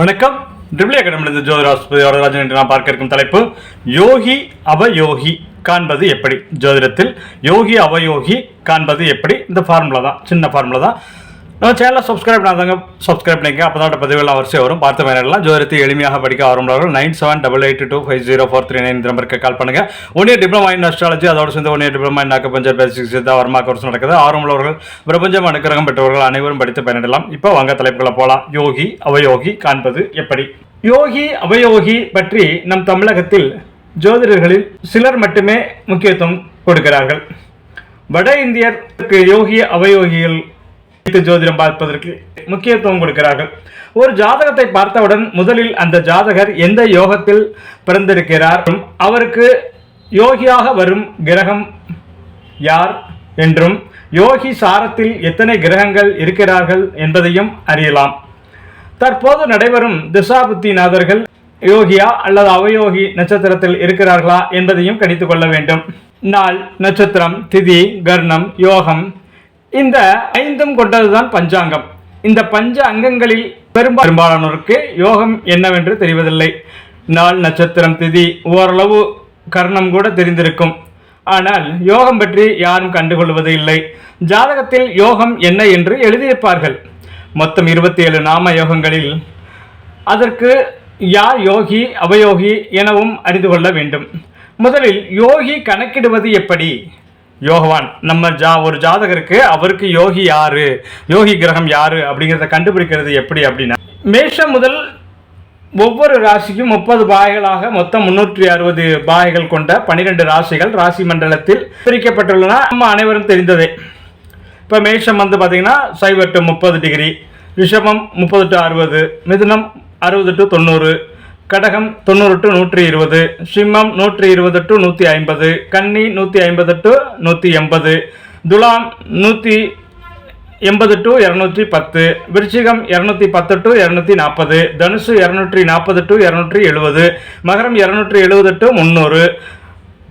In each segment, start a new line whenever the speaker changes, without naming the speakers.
வணக்கம். ட்ரிபிள் அகாடமிலிருந்து ஜோதிராஸ்பதி வரதராஜன் என்று நான் பார்க்க இருக்கும் தலைப்பு யோகி அவயோகி காண்பது எப்படி? ஜோதிடத்தில் யோகி அவயோகி காண்பது எப்படி? இந்த ஃபார்முலா தான் சின்ன ஃபார்முலா தான். நம்ம சேனலை சப்ஸ்கிரைப் பண்ணாதவங்க சப்ஸ்கிரைப் பண்ணிக்க அப்போ தான் பதிவுகள் வரிசை வரும். பார்த்த மேலாம் ஜோதிடத்தை எளிமையாக படிக்க ஆரம்பவர்கள் nine seven double eight two five zero four three nine இந்த நம்பருக்கு கால் பண்ணுங்கள் one year diploma in astrology அதோட சேர்ந்து one year diploma in acupuncture basic Siddha varma course நடக்குது. ஆரம்பவர்கள் பிரபஞ்சம் அனுக்கிரகம் பெற்றவர்கள் அனைவரும் படித்து பயனிடலாம் இப்போ வாங்க தலைப்புகளை போகலாம் யோகி அவயோகி காண்பது எப்படி? யோகி அவயோகி பற்றி நம் தமிழகத்தில் ஜோதிடர்களில் சிலர் மட்டுமே முக்கியத்துவம் கொடுக்கிறார்கள். வட இந்தியருக்கு யோகி அவயோகிகள் வைத்து ஜோதிடம் பார்ப்பதற்கு முக்கியத்துவம் கொடுக்கிறார்கள். ஒரு ஜாதகத்தை பார்த்தவுடன் முதலில் அந்த ஜாதகர் எந்த யோகத்தில் பிறந்திருக்கிறார்? அவருக்கு யோகியாக வரும் கிரகம் யார் என்றும் யோகி சாரத்தில் எத்தனை கிரகங்கள் இருக்கிறார்கள் என்பதையும் அறியலாம். தற்போது நடைபெறும் திசாபுத்திநாதர்கள் யோகியா அல்லது அவயோகி நட்சத்திரத்தில் இருக்கிறார்களா என்பதையும் கணித்துக் கொள்ள வேண்டும். நாள் நட்சத்திரம் திதி கர்ணம் யோகம் இந்த ஐந்தும் கொண்டதுதான் பஞ்சாங்கம். இந்த பஞ்ச அங்கங்களில் பெரும்பா பெரும்பாலானோருக்கு யோகம் என்னவென்று தெரிவதில்லை. நாள் நட்சத்திரம் திதி ஓரளவு கர்ணம் கூட தெரிந்திருக்கும். ஆனால் யோகம் பற்றி யாரும் கண்டுகொள்வது இல்லை. ஜாதகத்தில் யோகம் என்ன என்று எழுதியிருப்பார்கள். மொத்தம் இருபத்தி ஏழு நாம யோகங்களில் அதற்கு யார் யோகி அவயோகி எனவும் அறிந்து கொள்ள வேண்டும். முதலில் யோகி கணக்கிடுவது எப்படி? யோகவான். நம்ம ஜா ஒரு ஜாதகருக்கு அவருக்கு யோகி யாரு? யோகி கிரகம் யாரு? அப்படிங்கிறத கண்டுபிடிக்கிறது எப்படி அப்படின்னா மேஷம் முதல் ஒவ்வொரு ராசிக்கும் முப்பது பாகைகளாக மொத்தம் முன்னூற்றி அறுபது பாகைகள் கொண்ட பனிரெண்டு ராசிகள் ராசி மண்டலத்தில் பிரிக்கப்பட்டுள்ளன. நம்ம அனைவரும் தெரிந்ததே. இப்போ மேஷம் வந்து பார்த்தீங்கன்னா சைபர் டு முப்பது டிகிரி ரிஷபம் முப்பது டு அறுபது மிதுனம் அறுபது டு தொண்ணூறு கடகம் தொண்ணூறு டு நூற்றி இருபது சிம்மம் நூற்றி இருபது டு நூற்றி ஐம்பது கன்னி நூற்றி ஐம்பது டு நூற்றி எண்பது துலாம் நூற்றி எண்பது டு இரநூற்றி பத்து விருச்சிகம் இரநூத்தி பத்து டு இரநூத்தி நாற்பது தனுசு இரநூற்றி நாற்பது டு இரநூற்றி எழுபது மகரம் இரநூற்றி எழுபது டு முந்நூறு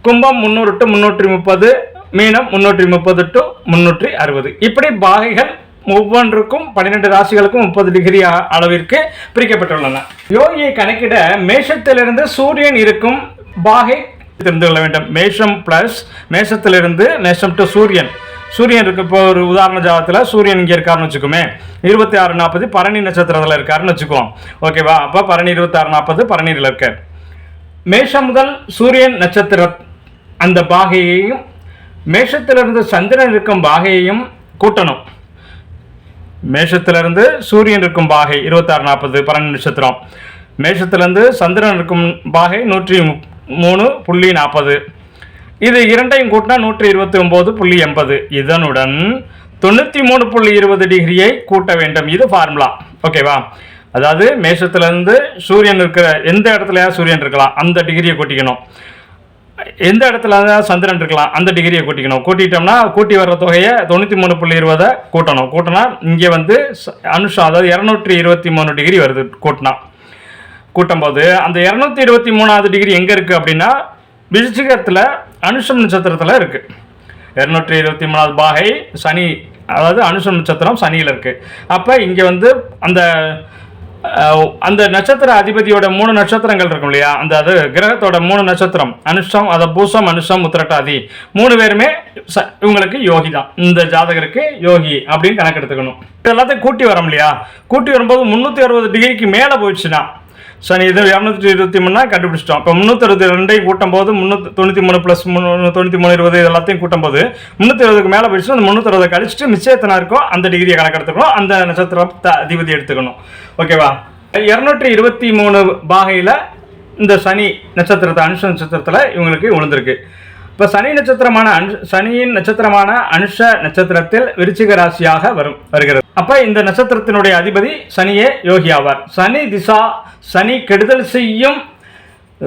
கும்பம் முந்நூறு டு முந்நூற்றி முப்பது மீனம் முந்நூற்றி முப்பது டு முந்நூற்றி அறுபது. இப்படி பாகைகள் ஒவ்வொன்றுக்கும் பன்னிரெண்டு ராசிகளுக்கும் முப்பது டிகிரி அளவிற்கு பிரிக்கப்பட்டுள்ளன. யோகியை கணக்கிட மேஷத்திலிருந்து சூரியன் இருக்கும் பாகை தெரிந்து கொள்ள வேண்டும். மேஷம் பிளஸ் மேஷத்திலிருந்து மேஷம் டு சூரியன். சூரியன் இருக்கு இப்போ ஒரு உதாரண ஜாதத்தில் சூரியன் இங்கே இருக்காருன்னு வச்சுக்கோமே. இருபத்தி ஆறு நாற்பது பரணி நட்சத்திரத்தில் இருக்காருன்னு வச்சுக்குவோம். ஓகேவா அப்போ பரணி இருபத்தாறு நாற்பது பரணியில் இருக்கார் மேஷம் முதல் சூரியன் நட்சத்திர அந்த பாகையையும் மேஷத்திலிருந்து சந்திரன் இருக்கும் பாகையையும் கூட்டணும். மேஷத்திலிருந்து சூரியன் இருக்கும் பாகை இருபத்தாறு நாற்பது பன்னெண்டு நட்சத்திரம். மேஷத்திலிருந்து சந்திரன் இருக்கும் பாகை நூற்றி மு- மூணு புள்ளி நாற்பது. இது இரண்டையும் கூட்டினா நூற்றி இருபத்தி ஒம்பது புள்ளி எண்பது. இதனுடன் தொண்ணூற்றி மூணு புள்ளி இருபது டிகிரியை கூட்ட வேண்டும். இது ஃபார்முலா ஓகேவா அதாவது மேஷத்துலேருந்து சூரியன் இருக்கிற எந்த இடத்துலயா சூரியன் இருக்கலாம். அந்த டிகிரியை கூட்டிக்கணும். எந்த இடத்துல தான் சந்திரன் இருக்கலாம் அந்த டிகிரியை கூட்டிக்கணும். கூட்டிட்டோம்னா கூட்டி வர்ற தொகையை தொண்ணூற்றி மூணு புள்ளி இருபதை கூட்டணும். கூட்டினா இங்கே வந்து அனுஷா அனுஷம் அதாவது இரநூற்றி இருபத்தி மூணு டிகிரி வருது கூட்டினா. கூட்டும்போது அந்த இரநூத்தி இருபத்தி மூணாவது டிகிரி எங்கே இருக்குது அப்படின்னா விருச்சிகத்தில் அனுஷம் நட்சத்திரத்தில் இருக்குது இரநூற்றி இருபத்தி மூணாவது பாகை சனி அதாவது அனுஷம் நட்சத்திரம் சனியில் இருக்குது அப்போ இங்கே வந்து அந்த அந்த நட்சத்திர அதிபதியோட மூணு நட்சத்திரங்கள் இருக்கும் இல்லையா? அந்த அது கிரகத்தோட மூணு நட்சத்திரம். அனுஷம் அதை பூசம் அனுஷம் உத்திரட்டாதி. மூணு பேருமே ச- இவங்களுக்கு யோகி தான். இந்த ஜாதகருக்கு யோகி அப்படின்னு கணக்கெடுத்துக்கணும். எல்லாத்தையும் கூட்டி வரோம் இல்லையா? கூட்டி வரும்போது முந்நூற்றி அறுபது டிகிரிக்கு மேலே போயிடுச்சுன்னா சரி இது இரநூத்தி இருபத்தி மூணுனா கண்டுபிடிச்சிட்டோம். இப்போ முந்நூற்றி அறுபத்தி ரெண்டையும் கூட்டும் போது முந்நூற்றி தொண்ணூற்றி மூணு ப்ளஸ் மூணு தொண்ணூற்றி மூணு இருபது இது எல்லாத்தையும் கூட்டும் போது முந்நூற்றி இருபதுக்கு மேலே போயிடுச்சு அந்த முந்நூற்றி இருபது கழிச்சிட்டு மிச்சம் இருக்கோ அந்த டிகிரியை கணக்கெடுத்துக்கணும். அந்த நட்சத்திரத்தை த- அதிபதி எடுத்துக்கணும். ஓகேவா இரநூற்றி இருபத்தி மூணு பாகையில் இந்த சனி நட்சத்திரத்தை அனுஷ நட்சத்திரத்தில் இவங்களுக்கு விழுந்திருக்கு. இப்போ சனி நட்சத்திரமான அனுஷ சனியின் நட்சத்திரமான அனுஷ நட்சத்திரத்தில் விருச்சிக ராசியாக வரும் வருகிறது. அப்போ இந்த நட்சத்திரத்தினுடைய அதிபதி சனியே யோகி ஆவார். சனி திசா சனி கெடுதல் செய்யும்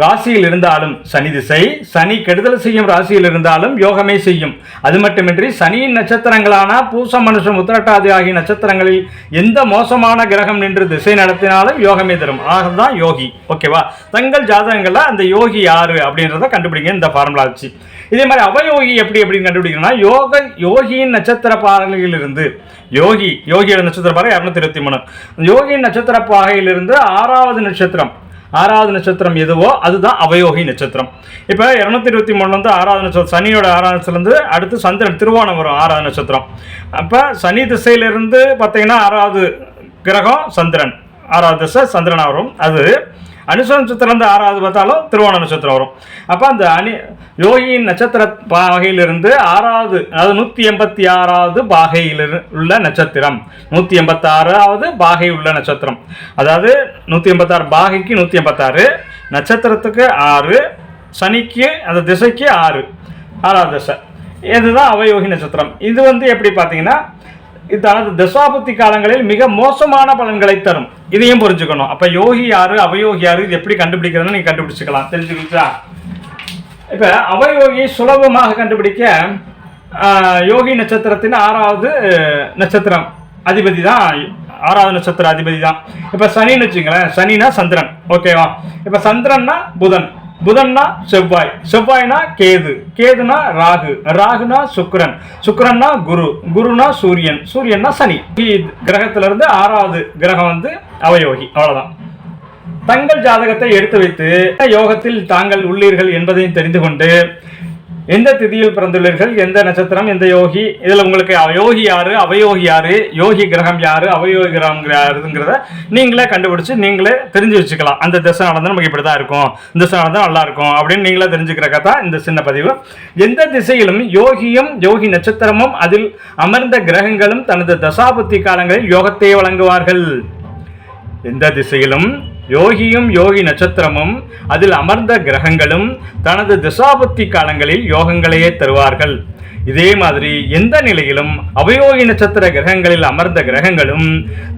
ராசியில் இருந்தாலும் சனி திசை சனி கெடுதல் செய்யும் ராசியில் இருந்தாலும் யோகமே செய்யும். அது மட்டுமின்றி சனியின் நட்சத்திரங்களான பூசம் மனுஷம் உத்திரட்டாதி ஆகிய நட்சத்திரங்களில் எந்த மோசமான கிரகம் நின்று திசை நடத்தினாலும் யோகமே தரும். ஆகதான் யோகி. ஓகேவா தங்கள் ஜாதகங்களில் அந்த யோகி யாரு அப்படின்றத கண்டுபிடிங்க. இந்த ஃபார்முலா வச்சு. இதே மாதிரி அவயோகி எப்படி எப்படின்னு கண்டுபிடிக்கணும்னா யோக யோகியின் நட்சத்திர பாகையிலிருந்து யோகி யோகியோட நட்சத்திர பாறை இரநூத்தி இருபத்தி மூணு. யோகியின் நட்சத்திர பாகையிலிருந்து ஆறாவது நட்சத்திரம் ஆறாவது நட்சத்திரம் எதுவோ அதுதான் அவயோகி நட்சத்திரம். இப்போ இரநூத்தி இருபத்தி மூணுலேருந்து வந்து ஆறாவது நட்சத்திரம் சனியோட ஆறாவதுலேருந்து அடுத்து சந்திரன் திருவோணம் வரும் ஆறாவது நட்சத்திரம். அப்போ சனி திசையிலிருந்து பார்த்தீங்கன்னா ஆறாவது கிரகம் சந்திரன். ஆறாவது திசை சந்திரனா வரும். அது அனுச நட்சத்திரம் ஆறாவது பார்த்தாலும் திருவோண நட்சத்திரம் வரும். அப்போ அந்த அணி யோகியின் நட்சத்திர பாகையிலிருந்து ஆறாவது அதாவது நூற்றி எண்பத்தி ஆறாவது பாகையில் உள்ள நட்சத்திரம். நூற்றி எண்பத்தாறாவது பாகை உள்ள நட்சத்திரம். அதாவது நூற்றி எண்பத்தாறு பாகைக்கு நூற்றி எண்பத்தாறு நட்சத்திரத்துக்கு ஆறு சனிக்கு அந்த திசைக்கு ஆறு. ஆறாவது திசை. இதுதான் அவயோகி நட்சத்திரம். இது வந்து எப்படி பார்த்தீங்கன்னா தனது தசாபுத்தி காலங்களில் மிக மோசமான பலன்களை தரும். இதையும் புரிஞ்சுக்கணும். அப்ப யோகி யாரு? அவயோகி யாரு? இது எப்படி கண்டுபிடிக்கிறதுன்னு நீங்க கண்டுபிடிச்சுக்கலாம். தெரிஞ்சுக்கிட்டா இப்ப அவயோகி சுலபமாக கண்டுபிடிக்க யோகி நட்சத்திரத்தின் ஆறாவது நட்சத்திரம் அதிபதி தான். ஆறாவது நட்சத்திர அதிபதி தான். இப்ப சனின்னு வச்சுங்களேன். சனினா சந்திரன். ஓகேவா? இப்ப சந்திரன்னா புதன். புதன்னா செவ்வாய். செவ்வாய்னா கேது. கேதுனா ராகு. ராகுனா சுக்கரன். சுக்கரன்னா குரு. குருனா சூரியன். சூரியன்னா சனி. கிரகத்துல இருந்து ஆறாவது கிரகம் வந்து அவயோகி. அவ்வளவுதான். தங்கள் ஜாதகத்தை எடுத்து வைத்து யோகத்தில் தாங்கள் உள்ளீர்கள் என்பதையும் தெரிந்து கொண்டு எந்த திதியில் பிறந்துள்ளீர்கள்? எந்த நட்சத்திரம்? எந்த யோகி? இதில் உங்களுக்கு யோகி யாரு? அவயோகி யாரு? யோகி கிரகம் யாரு? அவயோகி கிரகம் யாருங்கிறத நீங்களே கண்டுபிடிச்சு நீங்களே தெரிஞ்சு வச்சுக்கலாம். அந்த திசை நடந்தால் நமக்கு இப்படி தான் இருக்கும். இந்த திசை நடந்தால் நல்லா இருக்கும் அப்படின்னு நீங்களே தெரிஞ்சுக்கிறக்க தான் இந்த சின்ன பதிவு. எந்த திசையிலும் யோகியும் யோகி நட்சத்திரமும் அதில் அமர்ந்த கிரகங்களும் தனது தசாபுத்தி காலங்களில் யோகத்தை வழங்குவார்கள். எந்த திசையிலும் யோகியும் யோகி நட்சத்திரமும் அதில் அமர்ந்த கிரகங்களும் தனது திசாபுத்தி காலங்களில் யோகங்களையே தருவார்கள். இதே மாதிரி எந்த நிலையிலும் அவயோகி நட்சத்திர கிரகங்களில் அமர்ந்த கிரகங்களும்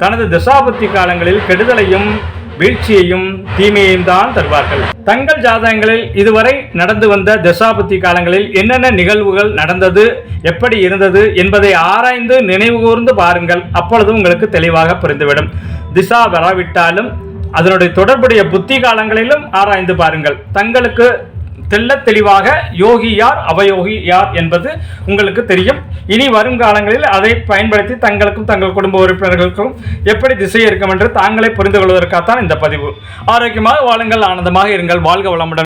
தனது திசாபுத்தி காலங்களில் கெடுதலையும் வீழ்ச்சியையும் தீமையையும் தான் தருவார்கள். தங்கள் ஜாதகங்களில் இதுவரை நடந்து வந்த தசாபுத்தி காலங்களில் என்னென்ன நிகழ்வுகள் நடந்தது எப்படி இருந்தது என்பதை ஆராய்ந்து நினைவுகூர்ந்து பாருங்கள். அப்பொழுது உங்களுக்கு தெளிவாக புரிந்துவிடும். திசா வராவிட்டாலும் அதனுடைய தொடர்புடைய புத்தி காலங்களிலும் ஆராய்ந்து பாருங்கள். தங்களுக்கு தெல்ல தெளிவாக யோகி யார் அவயோகி யார் என்பது உங்களுக்கு தெரியும். இனி வரும் காலங்களில் அதை பயன்படுத்தி தங்களுக்கும் தங்கள் குடும்ப உறுப்பினர்களுக்கும் எப்படி திசை இருக்கும் என்று தாங்களே புரிந்து கொள்வதற்காகத்தான் இந்த பதிவு. ஆரோக்கியமாக வாழுங்கள் ஆனந்தமாக இருங்கள் வாழ்க வளமுடன்.